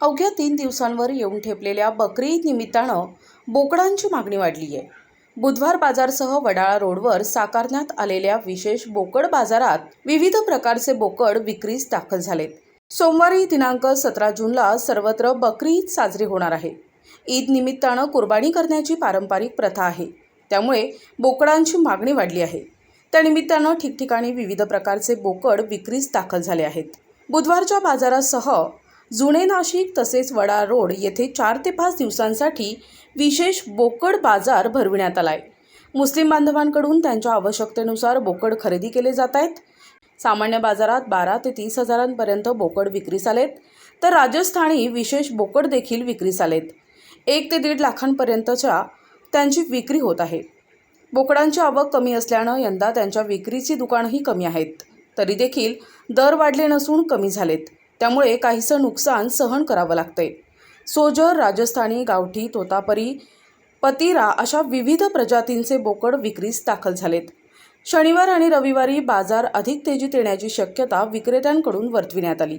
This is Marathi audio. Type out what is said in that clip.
अवघ्या तीन दिवसांवर येऊन ठेपलेल्या बकरी ईद निमित्तानं बोकडांची मागणी वाढली आहे. बुधवार बाजारसह वडाळा रोडवर साकारण्यात आलेल्या विशेष बोकड बाजारात विविध प्रकारचे बोकड विक्रीस दाखल झालेत. सोमवारी दिनांक सतरा जूनला सर्वत्र बकरी ईद साजरी होणार आहे. ईद निमित्तानं कुर्बानी करण्याची पारंपरिक प्रथा आहे. त्यामुळे बोकडांची मागणी वाढली आहे. त्यानिमित्तानं ठिकठिकाणी विविध प्रकारचे बोकड विक्रीस दाखल झाले आहेत. बुधवारच्या बाजारासह जुने नाशिक तसेच वडा रोड येथे चार ते पाच दिवसांसाठी विशेष बोकड बाजार भरविण्यात आलाय. मुस्लिम बांधवांकडून त्यांच्या आवश्यकतेनुसार बोकड खरेदी केले जात आहेत. सामान्य बाजारात बारा ते तीस हजारांपर्यंत बोकड विक्रीस आलेत तर राजस्थानी विशेष बोकड देखील विक्रीस आलेत एक ते दीड लाखांपर्यंतच्या त्यांची विक्री होत आहे. बोकडांची आवक कमी असल्यानं यंदा त्यांच्या विक्रीची दुकानंही कमी आहेत. तरी देखील दर वाढले नसून कमी झालेत. त्यामुळे काहीसं नुकसान सहन करावं लागतंय. सोजर राजस्थानी गावठी तोतापरी पतिरा अशा विविध प्रजातींचे बोकड विक्रीस दाखल झालेत. शनिवार आणि रविवारी बाजार अधिक तेजीत येण्याची शक्यता विक्रेत्यांकडून वर्तविण्यात आली.